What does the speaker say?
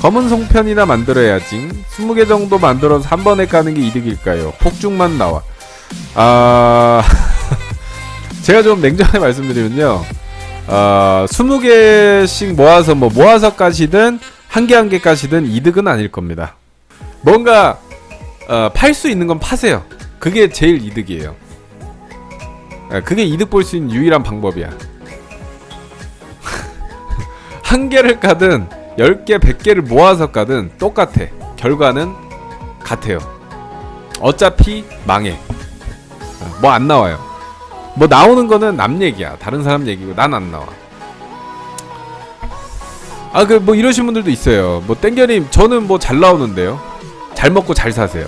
검은 송편이나 만들어야지 20개 정도 만들어서 한 번에 까는 게 이득일까요? 폭죽만 나와. 아... 제가 좀 냉정하게 말씀드리면요. 아... 20개씩 모아서 뭐 모아서 까시든 한 개 한 개 까시든 이득은 아닐 겁니다. 뭔가 어, 팔수 있는 건 파세요. 그게 제일 이득이에요. 아, 그게 이득 볼 수 있는 유일한 방법이야. 한 개를 까든 10개, 100개를 모아서 까든 똑같아. 결과는 같아요. 어차피 망해. 뭐 안 나와요. 뭐 나오는 거는 남 얘기야. 다른 사람 얘기고 난 안 나와. 아, 그 뭐 이러신 분들도 있어요. 뭐 땡겨님 저는 뭐 잘 나오는데요. 잘 먹고 잘 사세요.